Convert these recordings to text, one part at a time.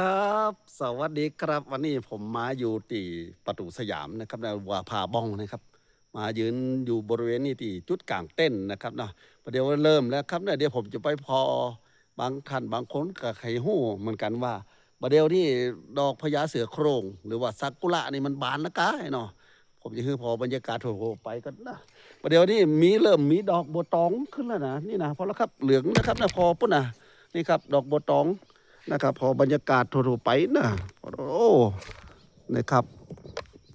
ครับ สวัสดีครับ วันนี้ผมมาอยู่ที่ประตูสยามนะครับในวาพาบ้องนะครับ มายืนอยู่บริเวณนี้ที่จุดกลางเต้นนะครับเนาะประเดี๋ยวเริ่มแล้วครับเนี่ยเดี๋ยวผมจะไปพอบางท่านบางคนกับไข่หู้เหมือนกันว่าประเดี๋ยวนี้ดอกพญาเสือโครงหรือว่าซากุระนี่มันบานนะกายเนาะผมจะคือพอบรรยากาศโถไปกันนะประเดี๋ยวนี้มีเริ่มมีดอกบัวตองขึ้นแล้วนะนี่นะพอแล้วครับเหลืองนะครับนะพอปุ๊บนะนี่ครับ ดอกบัวตอง นะครับ พอบรรยากาศทั่วๆไปนะโอ้นะครับ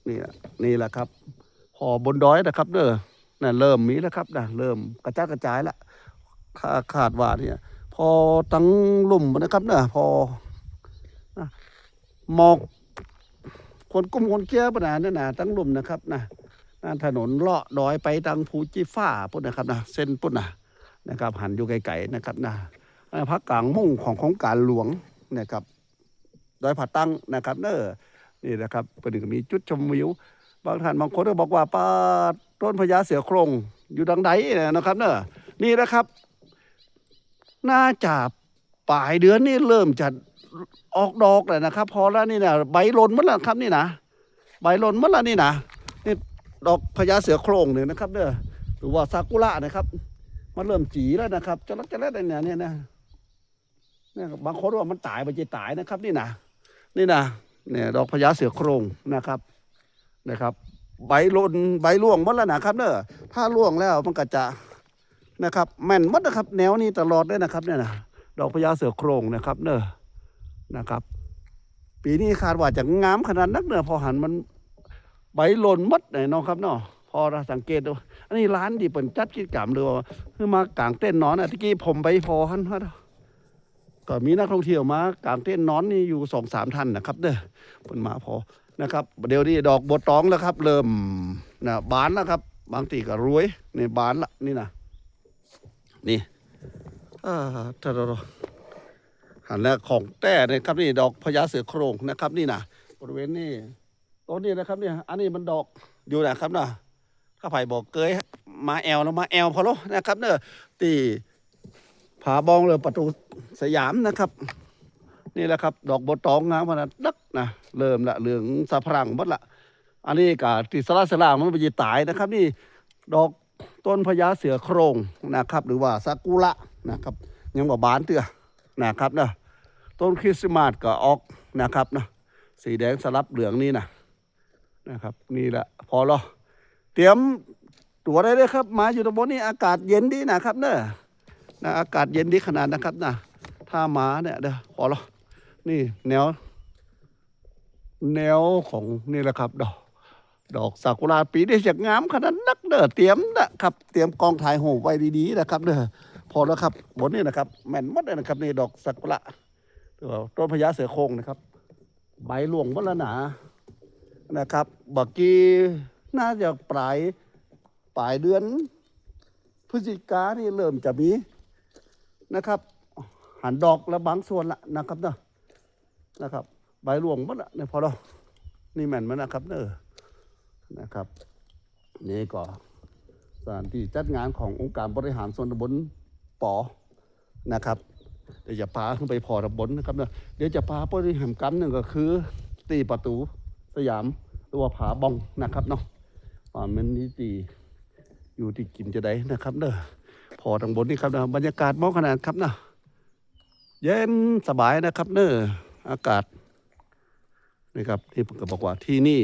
นี่แหละนี่แหละครับ พอบนดอยนะครับเด้อน่ะเริ่มมีแล้วครับนะเริ่มกระจายกระจายละคาคาดว่าเนี่ย พอตั้งลุ่มนะครับเนอะพอนะหมอกคนกุ้มคนเกี้ยปะนะนั่นนะตั้งลุ่มนะครับนะนั่นถนนเลาะดอยไปทางภูจีฟ้าปุ่นนะครับนะเส้นปุ่นนะนะครับ หันอยู่ไกลๆนะครับนะเอ่อ พักกลางมุ่งของของการหลวงนะครับดอยผาตั้งนะครับ เนอนี่นะครับประเด็นก็มีจุดชมวิว บางท่านบางคนก็บอกว่าป้าต้นพญาเสือโครงอยู่ดังใดนะครับ เนอนี่นะครับ น่าจะปลายเดือนนี่เริ่มจะออกดอกเลยนะครับ พอแล้วนี่นะใบหล่นหมดแล้วครับนี่นะใบหล่นหมดแล้วนี่นะนี่ดอกพญาเสือโครงเนี่ยนะครับเนอหรือว่าซากุระนะครับ มันเริ่มจีแล้วนะครับจะรักจะแรเนี่ยเนี่ยนะ เนี่ยบางคนว่ามันตายไปจะตายนะครับ นี่นะนี่นะเนี่ยดอกพญาเสือโครงนะครับนะครับ ใบหล่นใบร่วงหมดแล้วนะครับเนอะถ้าร่วงแล้วมันก็จะนะครับ แม่นมดนะครับ แนวนี้ตลอดเลยนะครับ เนี่ยนะดอกพญาเสือโครงนะครับ เนอะนะครับ ปีนี้คาดว่าจะงามขนาดนักเนอะพอหันมันใบหล่นมดเลยเนาะครับเนาะพอเราสังเกตดูอันนี้ร้านที่เปิ่นจัดกิจกรรมหรือว่าคือมากลางเต้นนอนอะที่กี้ผมไปพอหันฮะ ก็มีนักท่องเที่ยวมากางเต้นนอนนี่อยู่สองสามท่านนะครับเด้อเปิ่นมาพอนะครับเดี๋ยวนี้ดอกบัวตองแล้วครับ เริ่มนะบานแล้วครับ บางทีก็รวยในบานละนี่นะนี่อ่าถ้าเราหันแล้วของแต่นะครับนี่ดอกพญาเสือโครงนะครับ นี่นะบริเวณนี้ต้นนี้นะครับเนี่ยอันนี้มันดอกอยู่นะครับนะข้าไผ่บอกเกยมาแอลแล้วมาแอลพอแล้วนะครับเนอะตี ผาบองเลยประตูสยามนะครับ นี่แหละครับ ดอกบัวตองงามขนาดนักนะเริ่มละเหลืองสะพรังหมดละอันนี้กาติสลาสลามันไปยีตายนะครับ นี่ดอกต้นพญาเสือโครงนะครับ หรือว่าซากุระนะครับ ยังบ่บานเตือนะครับนะต้นคริสต์มาสก็ออกนะครับนะสีแดงสลับเหลืองนี่นะนะครับ นี่แหละพอแล้วเตรียมตัวได้เลยครับ มาอยู่ตรงบนนี้อากาศเย็นดีนะครับเนอะ นะอากาศเย็นดีขนาดนะครับนะถ้าม้าเนี่ยเด้อพอแล้วนี่แนว แนวของนี่แหละครับดอกดอกซากุระปีนี้จะงามขนาดนักเด้อเตรียมนะครับ เตรียมกองถ่ายโหไว้ดีๆนะครับเด้อพอแล้วครับบนนี้นะครับ แม่นมดเลยนะครับนี่ดอกซากุระหรือว่าต้นพญาเสือโครงนะครับ ใบหลวงหมดแล้วหนานะครับบักกี้น่าจะปลายปลายเดือนพฤศจิกานี่เริ่มจะมี นะครับหันดอกแล้วบางส่วนละนะครับเนอะนะครับ ใบหลวงหมดละเนี่ยพอเรานี่แม่นมานะครับเนอะนะครับ นี่ก็สถานที่จัดงานขององค์การบริหารส่วนตำบลปอนะครับเดี๋ยวจะพาขึ้นไปพอตำบลนะครับเนอะเดี๋ยวจะพาบริหารกรรมหนึ่งก็คือ ตีประตูสยามหรือว่าผาบองนะครับเนาะอ่ามันนี่ตีอยู่ที่กินจะได้นะครับเนอะ พอทางบนนี่ครับนะบรรยากาศมองขนาดครับนะเย็นสบายนะครับ เนอะอากาศนี่ครับที่ผมก็บอกว่าที่นี่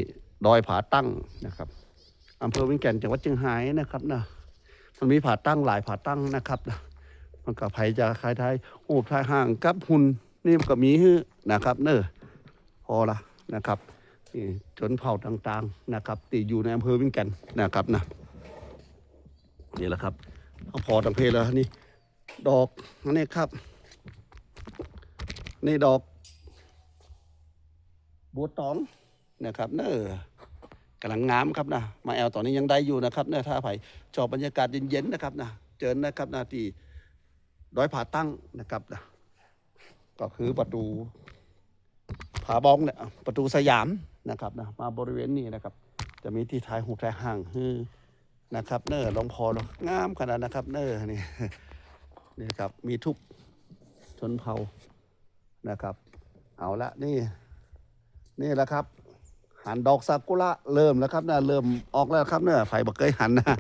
ดอยผาตั้งนะครับอำเภอวิงแก่นจังหวัดเชียงรายนะครับนะมันมีผาตั้งหลายผาตั้งนะครับนะมันก็ไผจะคล้ายไทยโอ้ทายห่างกับหุ่นนี่มันก็มีฮื้อนะครับ เนอะพอละนะครับนี่ชนเผ่าต่างๆนะครับที่อยู่ในอำเภอวิ่งแก่นนะครับนะนี่แหละครับ เขาพอตังเพลแล้วนี่ ดอกอันนี้ครับ นี่ดอก บัวตองนะครับ เนอกำลังงามครับนะมาแอลตอนนี้ยังได้อยู่นะครับเนอะถ้าไผ่ชอบบรรยากาศเย็นๆนะครับนะเจอนะครับนะที่ดอยผาตั้งนะครับนะก็คือประตูผาบ้องเนี่ยประตูสยามนะครับนะมาบริเวณนี้นะครับ จะมีที่ท้ายหูท้ายห่างฮือ นะครับ เนอร์ลงพอลงงามขนาดนะครับ เนอร์นี่นี่ครับมีทุกชนเผ่านะครับ เอาละนี่นี่แหละครับ หันดอกซากุระเริ่มแล้วครับนะเริ่มออกแล้วครับเนี่ยไผ่บักเกยหันนะ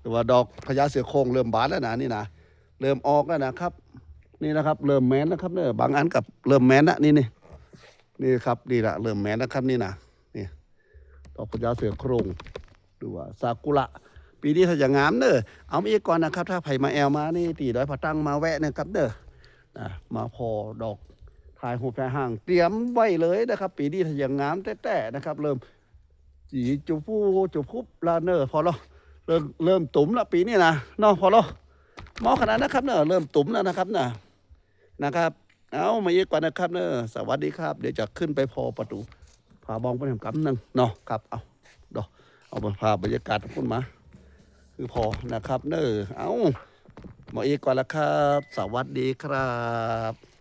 แต่ว่าดอกพญาเสือโครงเริ่มบานแล้วนะนี่นะเริ่มออกแล้วนะครับ นี่นะครับ เริ่มแมนแล้วครับเนี่ยบางอันกับเริ่มแมนนะนี่นี่นี่ครับนี่ละเริ่มแมนนะครับนี่นะนี่ดอกพญาเสือโครงดูว่าซากุระ ปีนี้ถ้าอย่างงามเนอะเอามาอีกก่อนนะครับ ถ้าไผ่มาแอลมานี่ตีดอยผาตั้งมาแวะนะครับเด้อนะมาพอดอกถ่ายหูปถ่ายห่าง เตรียมไว้เลยนะครับ ปีนี้ถ้าอย่างงามแต่ๆนะครับ เริ่มจีจูฟูจูพุบลาเนอร์พอแล้วเริ่มเริ่มตุ่มล้วปีนี้นะนาะพอแล้วมอขนาดนะครับเนอะเริ่มตุ่มแล้วนะครับเนอะนะครับ เอามาเยอะกว่านะครับเนอะสวัสดีครับ เดี๋ยวจะขึ้นไปพอประตูพาบองไปทำกำหนึ่งเนาะครับเอาดอกเอามาพาบรรยากาศพุ่นมา คือพอนะครับ เนอเอาหมอเอกก่อนละครับ สวัสดีครับ